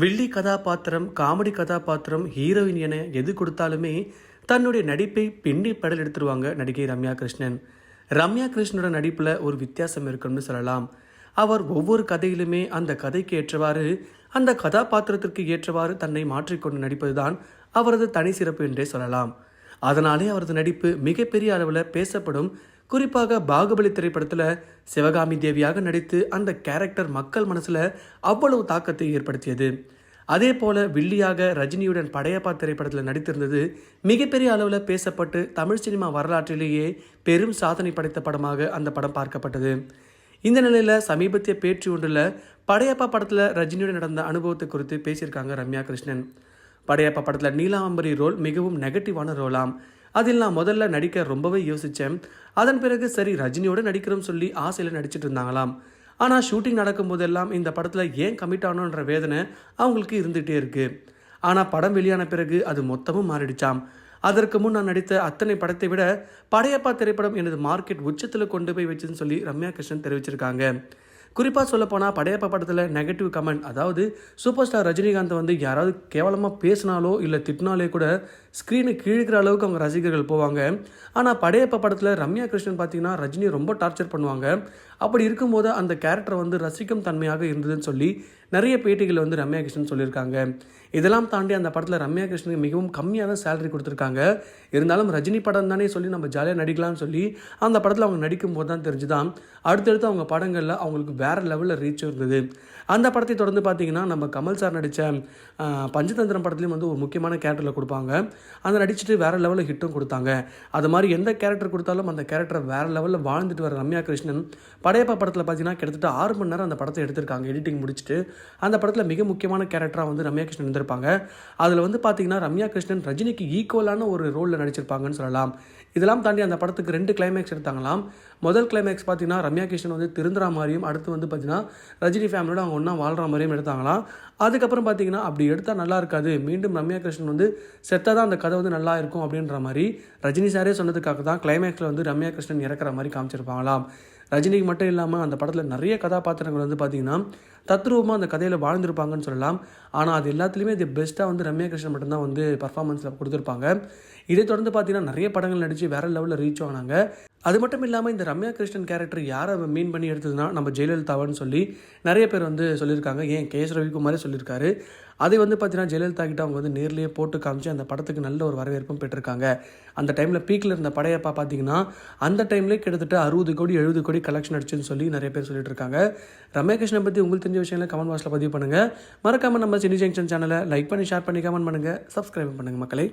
வில்லி கதாபாத்திரம் காமெடி கதாபாத்திரம் ஹீரோயின் என எது கொடுத்தாலுமே தன்னுடைய நடிப்பை பின்னி படல் எடுத்துருவாங்க நடிகை ரம்யா கிருஷ்ணன் ரம்யா கிருஷ்ணனோட நடிப்பில் ஒரு வித்தியாசம் இருக்கும்னு சொல்லலாம். அவர் ஒவ்வொரு கதையிலுமே அந்த கதைக்கு ஏற்றவாறு அந்த கதாபாத்திரத்திற்கு ஏற்றவாறு தன்னை மாற்றிக்கொண்டு நடிப்பதுதான் அவரது தனி சிறப்பு என்றே சொல்லலாம். அதனாலே அவரது நடிப்பு மிகப்பெரிய அளவில் பேசப்படும் குறிப்பாக பாகுபலி திரைப்படத்தில் சிவகாமி தேவியாக நடித்து அந்த கேரக்டர் மக்கள் மனசில் அவ்வளவு தாக்கத்தை ஏற்படுத்தியது. அதே போல வில்லியாக ரஜினியுடன் படையப்பா திரைப்படத்தில் நடித்திருந்தது மிகப்பெரிய அளவில் பேசப்பட்டு தமிழ் சினிமா வரலாற்றிலேயே பெரும் சாதனை படைத்த படமாக அந்த படம் பார்க்கப்பட்டது. இந்த நிலையில் சமீபத்திய பேச்சு ஒன்றில் படையப்பா படத்தில் ரஜினியுடன் நடந்த அனுபவத்தை குறித்து பேசியிருக்காங்க ரம்யா கிருஷ்ணன். படையப்பா படத்தில் நீலாம்பரி ரோல் மிகவும் நெகட்டிவான ரோலாம் அதில் நான் முதல்ல நடிக்க ரொம்பவே யோசித்தேன் அதன் பிறகு சரி ரஜினியோட நடிக்கிறோம் சொல்லி ஆசையில் நடிச்சிட்டு இருந்தாங்களாம். ஆனால் ஷூட்டிங் நடக்கும்போதெல்லாம் இந்த படத்தில் ஏன் கமிட் ஆனோன்ற வேதனை அவங்களுக்கு இருந்துகிட்டே இருக்குது ஆனால் படம் வெளியான பிறகு அது மொத்தமும் மாறிடுச்சாம். அதற்கு முன் நான் நடித்த அத்தனை படத்தை விட படையப்பா திரைப்படம் எனது மார்க்கெட் உச்சத்தில் கொண்டு போய் வச்சுன்னு சொல்லி ரம்யா கிருஷ்ணன் தெரிவிச்சிருக்காங்க. குறிப்பாக சொல்லப்போனால் படையப்ப படத்தில் நெகட்டிவ் கமெண்ட் அதாவது சூப்பர் ஸ்டார் ரஜினிகாந்த் வந்து யாராவது கேவலமாக பேசினாலோ இல்லை திட்டினாலே கூட ஸ்க்ரீனை கீழ்க்கிற அளவுக்கு அவங்க ரசிகர்கள் போவாங்க. ஆனால் படையப்ப படத்தில் ரம்யா கிருஷ்ணன் பார்த்தீங்கன்னா ரஜினி ரொம்ப டார்ச்சர் பண்ணுவாங்க. அப்படி இருக்கும்போது அந்த கேரக்டர் வந்து ரசிக்கும் தன்மையாக இருந்ததுன்னு சொல்லி நிறைய பேட்டிகள் வந்து ரம்யா கிருஷ்ணன் சொல்லியிருக்காங்க. இதெல்லாம் தாண்டி அந்த படத்தில் ரம்யா கிருஷ்ணனுக்கு மிகவும் கம்மியாக தான் சேலரி கொடுத்துருக்காங்க. இருந்தாலும் ரஜினி படம் தானே சொல்லி நம்ம ஜாலியாக நடிக்கலாம்னு சொல்லி அந்த படத்தில் அவங்க நடிக்கும் போது தான் தெரிஞ்சுதான். அடுத்தடுத்து அவங்க படங்களில் அவங்களுக்கு வேறு லெவலில் ரீச் இருந்தது. அந்த படத்தை தொடர்ந்து பார்த்தீங்கன்னா நம்ம கமல் சார் நடித்த பஞ்சதந்திரம் படத்துலையும் வந்து ஒரு முக்கியமான கேரக்டரில் கொடுப்பாங்க. அந்த நடிச்சுட்டு வேறு லெவலில் ஹிட்டும் கொடுத்தாங்க. அது மாதிரி எந்த கேரக்டர் கொடுத்தாலும் அந்த கேரக்டரை வேறு லெவலில் வாழ்ந்துட்டு வர ரம்யா கிருஷ்ணன் படையப்பா படத்தில் பார்த்தீங்கன்னா கிட்டத்தட்ட ஆறு மணி நேரம் அந்த படத்தை எடுத்திருக்காங்க. எடிட்டிங் முடிச்சுட்டு அந்த படத்தில் மிக முக்கியமான கேரக்டராக வந்து ரம்யா கிருஷ்ணன் இருந்திருப்பாங்க. அதில் வந்து பார்த்தீங்கன்னா ரம்யா கிருஷ்ணன் ரஜினிக்கு ஈக்குவலான ஒரு ரோலில் நடிச்சிருப்பாங்கன்னு சொல்லலாம். இதெல்லாம் தாண்டி அந்த படத்துக்கு ரெண்டு கிளைமேக்ஸ் எடுத்தாங்களாம். முதல் கிளைமேக்ஸ் பார்த்தீங்கன்னா ரம்யா கிருஷ்ணன் வந்து திருந்துற மாதிரியும் அடுத்து வந்து பார்த்தீங்கன்னா ரஜினி ஃபேமிலியோட அவங்க ஒன்றா வாழ்கிற மாதிரியும் எடுத்தாங்களாம். அதுக்கப்புறம் பார்த்தீங்கன்னா அப்படி எடுத்தால் நல்லா இருக்காது. மீண்டும் ரம்யா கிருஷ்ணன் வந்து செத்தாக தான் அந்த கதை வந்து நல்லா இருக்கும் அப்படின்ற மாதிரி ரஜினி சாரே சொன்னதுக்காக தான் கிளைமேக்ஸில் வந்து ரம்யா கிருஷ்ணன் இறக்குற மாதிரி காமிச்சிருப்பாங்களாம். ரஜினிக்கு மட்டும் இல்லாமல் அந்த படத்தில் நிறைய கதாபாத்திரங்கள் வந்து பார்த்திங்கன்னா தத்ரூபமாக அந்த கதையில் வாழ்ந்திருப்பாங்கன்னு சொல்லலாம். ஆனால் அது எல்லாத்துலேயுமே இது பெஸ்ட்டாக வந்து ரம்யா கிருஷ்ணன் மட்டும்தான் வந்து பர்ஃபார்மன்ஸில் கொடுத்துருப்பாங்க. இதை தொடர்ந்து பார்த்தீங்கன்னா நிறைய படங்கள் நடித்து வேறு லெவலில் ரீச் ஆனாங்க. அது மட்டும் இல்லாமல் இந்த ரம்யா கிருஷ்ணன் கேரக்டர் யாரை மீன் பண்ணி எடுத்ததுன்னா நம்ம ஜெயலலிதாவான்னு சொல்லி நிறைய பேர் வந்து சொல்லியிருக்காங்க. ஏன் கே எஸ் ரவிக்குமாரே சொல்லியிருக்காரு. அதை வந்து பார்த்தீங்கன்னா ஜெயலலிதா கிட்ட அவங்க வந்து நேர்லேயே போட்டு காமிச்சு அந்த படத்துக்கு நல்ல ஒரு வரவேற்பும் பெற்றிருக்காங்க. அந்த டைமில் பீக்கில் இருந்த படையப்பா பார்த்தீங்கன்னா அந்த டைம்லேயே கிட்டத்தட்ட அறுபது கோடி எழுபது கோடி கலெக்ஷன் அடிச்சுன்னு சொல்லி நிறைய பேர் சொல்லிட்டு இருக்காங்க ரம்யா கிருஷ்ணன் பற்றி உங்களுக்கு தெரிஞ்ச விஷயங்களை கமெண்ட் பாக்ஸில் பதிவு பண்ணுங்கள் மறக்காமல் நம்ம சினி ஜங்ஷன் சேனலை லைக் பண்ணி ஷேர் பண்ணி கமெண்ட் பண்ணுங்கள் சப்ஸ்கிரைப் பண்ணுங்கள் மக்களை.